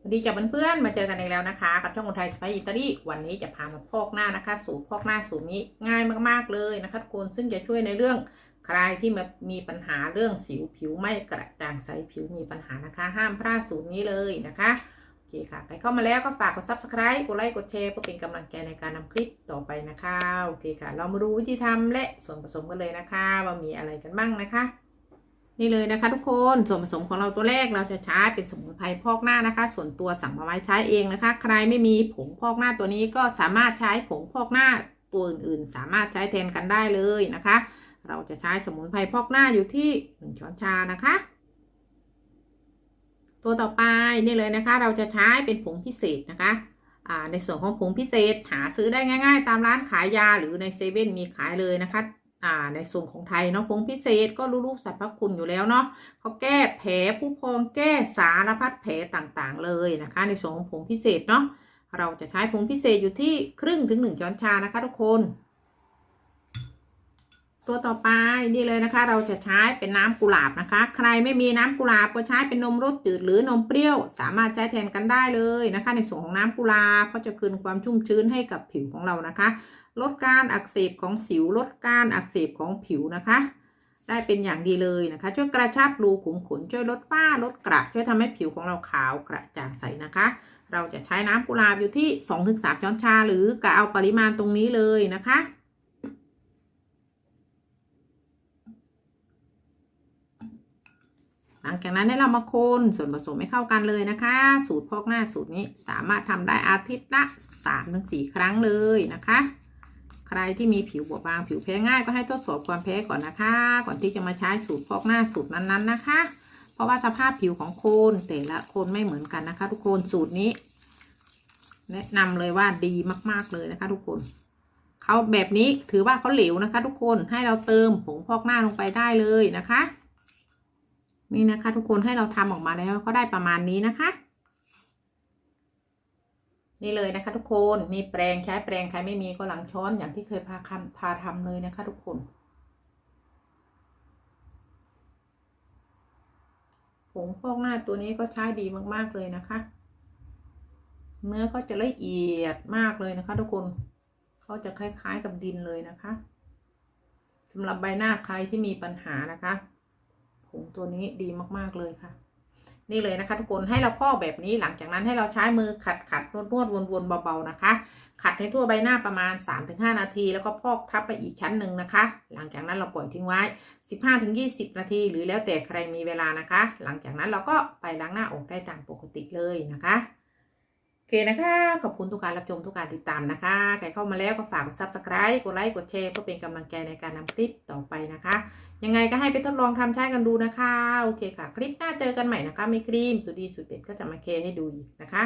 สวัสดีจ้าเพื่อนๆ มาเจอกันอีกแล้วนะคะกับช่องคนไทยสไปอิตาลีวันนี้จะพามาพอกหน้านะคะ สูตรพอกหน้าสูตรนี้ง่ายมากๆเลยนะคะทุกคนซึ่งจะช่วยในเรื่องใครที่มามีปัญหาเรื่องสิวผิวไม่กระจ่างใสผิวมีปัญหานะคะ ห้ามพลาดสูตรนี้เลยนะคะโอเคค่ะใครเข้ามาแล้วก็ฝากกด subscribe กดไลค์กดแชร์เพื่อเป็นกำลังใจในการนำคลิปต่อไปนะคะโอเคค่ะ เรามาดูวิธีทำและส่วนผสมกันเลยนะคะ ว่ามีอะไรกันบ้างนะคะ นี่เลยนะคะทุกคนส่วนผสมของเราตัวแรกเราจะใช้เป็นสมุนไพรพอกหน้านะคะ ส่วนตัวสั่งมาไว้ใช้เองนะคะ ใครไม่มีผงพอกหน้าตัวนี้ก็สามารถใช้ผงพอกหน้าตัวอื่นๆ สามารถใช้แทนกันได้เลยนะคะ เราจะใช้สมุนไพรพอกหน้าอยู่ที่1ช้อนชานะคะ ตัวต่อไปนี่เลยนะคะ เราจะใช้เป็นผงพิเศษนะคะในส่วนของผงพิเศษหาซื้อได้ง่าย ๆ ตามร้านขายยาหรือในเซเว่นมีขายเลยนะคะ อ่าในส่วนของไทยเนาะผงพิเศษก็รู้ๆสรรพคุณอยู่แล้วเนาะเขาแก้แผลผู้พองแก้สารพัดแผลต่างๆเลยนะคะ ในส่วนของผงพิเศษเนาะเราจะใช้ผงพิเศษอยู่ที่ครึ่งถึงหนึ่งช้อนชานะคะทุกคน ตัวต่อไปนี่เลยนะคะ เราจะใช้เป็นน้ำกุหลาบนะคะ ใครไม่มีน้ำกุหลาบก็ใช้เป็นนมรสจืดหรือนมเปรี้ยว สามารถใช้แทนกันได้เลยนะคะ ในส่วนของน้ำกุหลาบก็จะคืนความชุ่มชื้นให้กับผิวของเรานะคะ ลดการอักเสบของสิว ลดการอักเสบของผิวนะคะ ได้เป็นอย่างดีเลยนะคะ ช่วยกระชับรูขุมขน ช่วยลดฝ้า ลดกระ ช่วยทำให้ผิวของเราขาวกระจ่างใสนะคะ เราจะใช้น้ำกุหลาบอยู่ที่ 2-3 ช้อนชา หรือกะเอาปริมาณตรงนี้เลยนะคะหลังจากนั้นให้เรามาคนส่วนผสมให้เข้ากันเลยนะคะ สูตรพอกหน้าสูตรนี้สามารถทำได้อาทิตย์ละ 3-4 ครั้งเลยนะคะ ใครที่มีผิวบอบบางผิวแพ้ง่ายก็ให้ทดสอบความแพ้ก่อนนะคะ ก่อนที่จะมาใช้สูตรพอกหน้าสูตรนั้นๆนะคะ เพราะว่าสภาพผิวของคนแต่ละคนไม่เหมือนกันนะคะ ทุกคนสูตรนี้ แนะนำเลยว่าดีมากๆเลยนะคะ ทุกคนเขาแบบนี้ถือว่าเขาเหลวนะคะ ทุกคนให้เราเติมผงพอกหน้าลงไปได้เลยนะคะ นี่นะคะ ทุกคนให้เราทำออกมาแล้วก็ได้ประมาณนี้นะคะ นี่เลยนะคะ ทุกคนมีแปรงใช้แปรงใครไม่มีก็หลังช้อนอย่างที่เคยพาคำพาทำเลยนะคะ ทุกคนผงพอกหน้าตัวนี้ก็ใช้ดีมากๆเลยนะคะ เนื้อก็จะละเอียดมากเลยนะคะ ทุกคนเขาจะคล้าย ๆกับดินเลยนะคะสำหรับใบหน้าใครที่มีปัญหานะคะผงตัวนี้ดีมากๆเลยค่ะ นี่เลยนะคะทุกคนให้เราพอกแบบนี้หลังจากนั้นให้เราใช้มือขัดขัดนวดนวดวนวนเบาๆนะคะ ขัดให้ทั่วใบหน้าประมาณ 3-5 นาที แล้วก็พอกทับไปอีกชั้นหนึ่งนะคะ หลังจากนั้นเราปล่อยทิ้งไว้ 15-20 นาที หรือแล้วแต่ใครมีเวลานะคะ หลังจากนั้นเราก็ไปล้างหน้าออกได้ตามปกติเลยนะคะ โอเคนะคะ ขอบคุณทุกการรับชมทุกการติดตามนะคะ ใครเข้ามาแล้วก็ฝากกดซับสไคร b e กดไลค์ กดแชร์เพื่อเป็นกำลังใจในการนำคลิปต่อไปนะคะ ยังไงก็ให้ไปทดลองทำใช้กันดูนะคะ โอเคค่ะ คลิปหน้าเจอกันใหม่นะคะ มีครีมสุดดีสุดเด็ดก็จะมาเคให้ดูอีกนะคะ